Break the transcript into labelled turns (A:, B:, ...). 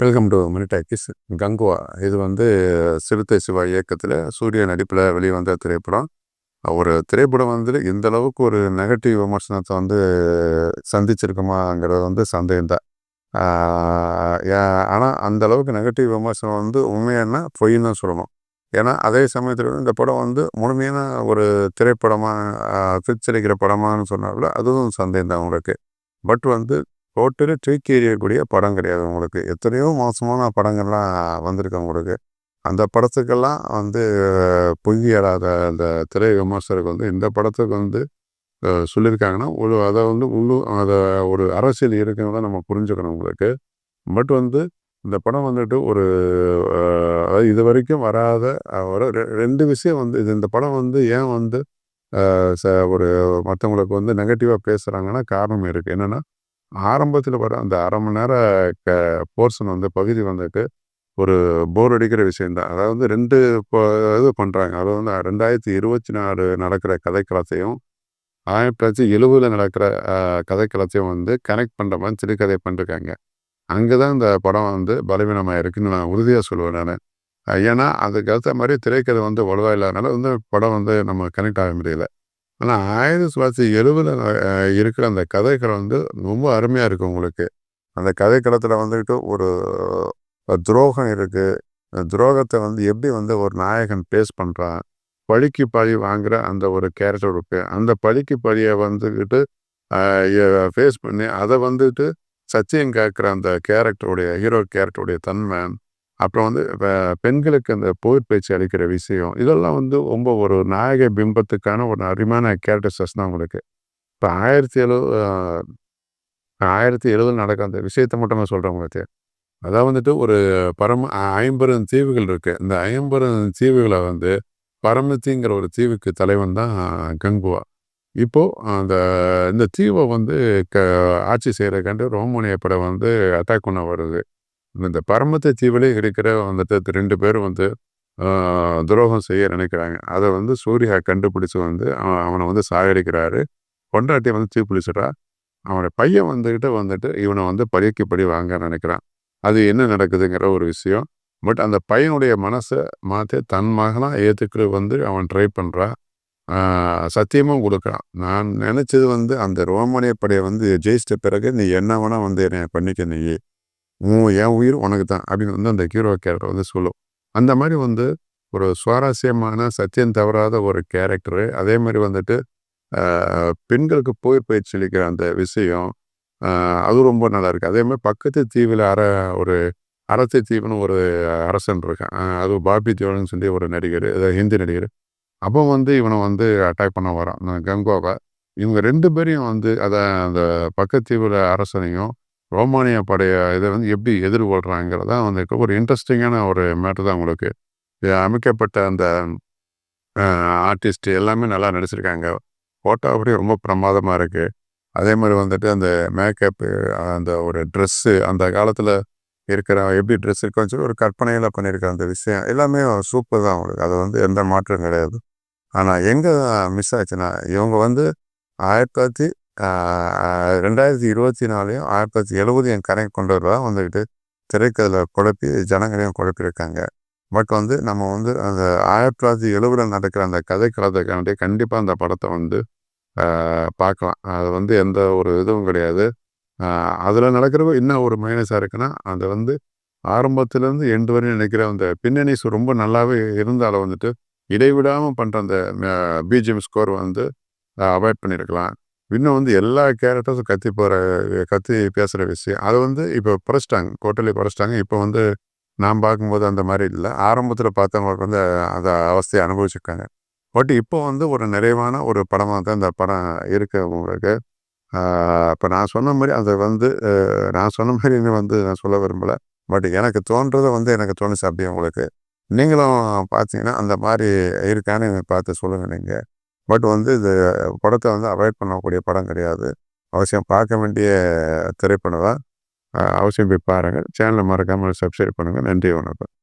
A: Welcome to Mini Talkies Kanguva. இது வந்து சிறுத்தை சிவா இயக்கத்தில் சூரிய நடிப்பில் வெளிவந்த திரைப்படம். ஒரு திரைப்படம் வந்து இந்த அளவுக்கு ஒரு நெகட்டிவ் விமர்சனத்தை வந்து சந்திச்சிருக்குமாங்கிறது வந்து சந்தேகம்தான் ஆனால் அந்த அளவுக்கு நெகட்டிவ் விமர்சனம் வந்து உண்மையான பொய்ன்னு தான் சொல்லணும். ஏன்னா அதே சமயத்தில் இந்த படம் வந்து முழுமையான ஒரு திரைப்படமாக பிரிச்சடிக்கிற படமானு சொன்னால அதுவும் சந்தேகம் தான் உங்களுக்கு. பட் வந்து டோட்டலி தூக்கி எறியக்கூடிய படம் கிடையாது உங்களுக்கு. எத்தனையோ மோசமான படங்கள்லாம் வந்திருக்கு உங்களுக்கு. அந்த படத்துக்கெல்லாம் வந்து பொய்யலாத அந்த திரை விமர்சகருக்கு வந்து இந்த படத்துக்கு வந்து சொல்லியிருக்காங்கன்னா ஒரு அதை வந்து உள்ளூர் அதை ஒரு அரசியல் இருக்குங்கிறத நம்ம புரிஞ்சுக்கணும் உங்களுக்கு. பட் வந்து இந்த படம் வந்துட்டு ஒரு அதாவது இது வரைக்கும் வராத ஒரு ரெண்டு விஷயம் வந்து இது இந்த படம் வந்து ஏன் வந்து ச ஒரு மற்றவங்களுக்கு வந்து நெகட்டிவாக பேசுகிறாங்கன்னா காரணம் இருக்குது என்னென்னா ஆரம்பத்தில் வர அந்த அரை மணி நேர க போர்ஷன் வந்து பகுதி வந்துட்டு ஒரு போர் அடிக்கிற விஷயந்தான் அதாவது ரெண்டு இப்போ இது பண்ணுறாங்க அதாவது வந்து ரெண்டாயிரத்தி இருபத்தி நாலு நடக்கிற கதைக்களத்தையும் ஆயிரத்தி தொள்ளாயிரத்தி எழுபதில் நடக்கிற கதைக்களத்தையும் வந்து கனெக்ட் பண்ணுற மாதிரி சிறுகதை பண்ணிருக்காங்க. அங்கே தான் இந்த படம் வந்து பலவீனமாக இருக்குன்னு நான் உறுதியாக சொல்லுவேன் நான். ஏன்னா அதுக்கேற்ற மாதிரி திரைக்கதை வந்து வலுவாக இல்லாதனால வந்து படம் வந்து நம்ம கனெக்ட் ஆக முடியல. ஆனால் ஆயிரத்தி தொள்ளாயிரத்தி எழுபதில் இருக்கிற அந்த கதைக்களம் வந்து ரொம்ப அருமையாக இருக்கும் உங்களுக்கு. அந்த கதைக்களத்தில் வந்துக்கிட்டு ஒரு துரோகம் இருக்குது துரோகத்தை வந்து எப்படி வந்து ஒரு நாயகன் பேஸ் பண்ணுறான் பழிக்கு பழி வாங்குற அந்த ஒரு கேரக்டர் இருக்கு. அந்த பழிக்கு பழியை வந்துக்கிட்டு ஃபேஸ் பண்ணி அதை வந்துட்டு சத்தியம் கேட்குற அந்த கேரக்டருடைய ஹீரோ கேரக்டருடைய தன்மை அப்புறம் வந்து பெண்களுக்கு அந்த போர் பேச்சு அளிக்கிற விஷயம் இதெல்லாம் வந்து ரொம்ப ஒரு நாயக பிம்பத்துக்கான ஒரு அருமையான கேரக்டர்ஸஸ் தான் உங்களுக்கு இப்போ ஆயிரத்தி எழுபது ஆயிரத்தி எழுபதில் நடக்க அந்த விஷயத்தை மட்டும் நான் சொல்கிறேன் உங்களுக்கு. அதான் வந்துட்டு ஒரு பரம ஐம்பெரும் தீவுகள் இருக்குது இந்த ஐம்பெரும் தீவுகளை வந்து பரமத்திங்கிற ஒரு தீவுக்கு தலைவன் தான் கங்குவா. இப்போது அந்த இந்த தீவை வந்து க ஆட்சி செய்கிறக்காண்டு ரோமோனிய படம் வந்து அட்டாக் பண்ண வருது. இந்த பரமத்தை தீவிலே இருக்கிற வந்துட்டு ரெண்டு பேரும் வந்து துரோகம் செய்ய நினைக்கிறாங்க. அதை வந்து சூர்யா கண்டுபிடிச்சு வந்து அவன் அவனை வந்து சாகடிக்கிறாரு. பொண்டாட்டியை வந்து தீப்பிடிச்சிடா அவனோட பையன் வந்துக்கிட்டு வந்துட்டு இவனை வந்து பரியக்கப்படி படி வாங்க நினைக்கிறான். அது என்ன நடக்குதுங்கிற ஒரு விஷயம். பட் அந்த பையனுடைய மனசை மாற்றி தன் மகனாக ஏற்றுக்கிற வந்து அவன் ட்ரை பண்ணுறான் சத்தியமும் கொடுக்குறான். நான் நினச்சது வந்து அந்த ரோமானிய படையை வந்து ஜெயிச்சிட்ட பிறகு நீ என்ன வேணால் வந்து என்னை பண்ணிக்க நீ. உன் என் உயிர் உனக்கு தான் அப்படின்னு வந்து அந்த ஹீரோ கேரக்டர் வந்து சொல்லும். அந்த மாதிரி வந்து ஒரு சுவாரஸ்யமான சத்தியம் தவறாத ஒரு கேரக்டரு அதே மாதிரி வந்துட்டு பெண்களுக்கு போய் பயிற்சி அளிக்கிற அந்த விஷயம் அது ரொம்ப நல்லா இருக்குது அதே மாதிரி பக்கத்து தீவில் அற ஒரு அரசை தீவுன்னு ஒரு அரசன் இருக்கான். அது பாபி தேவன் சொல்லி ஒரு நடிகர் ஹிந்தி நடிகர். அப்போ வந்து இவனை வந்து அட்டாக் பண்ண வரான். கங்கோவை. இவங்க ரெண்டு பேரையும் வந்து அதை அந்த பக்கத்தீவில் அரசனையும் ரோமானிய படைய இதை வந்து எப்படி எதிர்கொள்கிறாங்கிறதான் வந்து ஒரு இன்ட்ரெஸ்டிங்கான ஒரு மேட்ரு தான் உங்களுக்கு. அமைக்கப்பட்ட அந்த ஆர்டிஸ்ட் எல்லாமே நல்லா நடிச்சிருக்காங்க. ஃபோட்டோ ரொம்ப பிரமாதமாக இருக்குது அதே மாதிரி வந்துட்டு அந்த மேக்கப்பு அந்த ஒரு ட்ரெஸ்ஸு அந்த காலத்தில் இருக்கிற எப்படி ட்ரெஸ் இருக்குன்னு சொல்லி ஒரு கற்பனையில் பண்ணியிருக்க அந்த விஷயம் எல்லாமே சூப்பர் தான் அவங்களுக்கு அது வந்து எந்த மாற்றம் கிடையாது. ஆனால் எங்கே மிஸ் ஆச்சுன்னா இவங்க வந்து ஆயிரத்தி தொள்ளாயிரத்தி ரெண்டாயிரத்தி இருபத்தி நாலையும் ஆயிரத்தி தொள்ளாயிரத்தி எழுபது என் கரை கொண்டு வரதா வந்துக்கிட்டு திரைக்கதையில் குழப்பி ஜனங்களையும் குழப்பியிருக்காங்க. பட் வந்து நம்ம வந்து அந்த ஆயிரத்தி தொள்ளாயிரத்தி எழுபதில் நடக்கிற அந்த கதை கலத்துக்காண்டி கண்டிப்பாக அந்த படத்தை வந்து பார்க்கலாம். அது வந்து எந்த ஒரு இதுவும் கிடையாது. அதில் நடக்கிறப்ப என்ன ஒரு மைனஸாக இருக்குன்னா அது வந்து ஆரம்பத்துலேருந்து எண்டு வரையும் நினைக்கிற அந்த பின்னணி ரொம்ப நல்லாவே இருந்தாலும் வந்துட்டு இடைவிடாமல் பண்ணுற அந்த பிஜிஎம் ஸ்கோர் வந்து அவாய்ட் பண்ணியிருக்கலாம். இன்னும் வந்து எல்லா கேரக்டர்ஸும் கத்தி போகிற கத்தி பேசுகிற விஷயம். அதை வந்து இப்போ குறைச்சிட்டாங்க கோட்டலி குறைச்சிட்டாங்க இப்போ வந்து நான் பார்க்கும்போது அந்த மாதிரி இல்லை. ஆரம்பத்தில் பார்த்தவங்களுக்கு வந்து அந்த அவஸ்தையை அனுபவிச்சிருக்காங்க. பட் இப்போ வந்து ஒரு நிறைவான ஒரு படமாக தான் இந்த படம் இருக்குது உங்களுக்கு. இப்போ நான் சொன்ன மாதிரி அதை வந்து நான் சொன்ன மாதிரி வந்து நான் சொல்ல விரும்பலை. பட் எனக்கு தோன்றதை வந்து எனக்கு தோணுச்சு அப்படி உங்களுக்கு. நீங்களும் பார்த்தீங்கன்னா அந்த மாதிரி இருக்கான்னு பார்த்து சொல்லுங்கள் நீங்கள் பட் வந்து இது படத்தை வந்து அவாய்ட் பண்ணக்கூடிய படம் கிடையாது. அவசியம் பார்க்க வேண்டிய திரைப்படம் தான். அவசியம் போய் பாருங்கள் சேனலை மறக்காமல் சப்ஸ்கிரைப் பண்ணுங்கள் நன்றி வணக்கம்.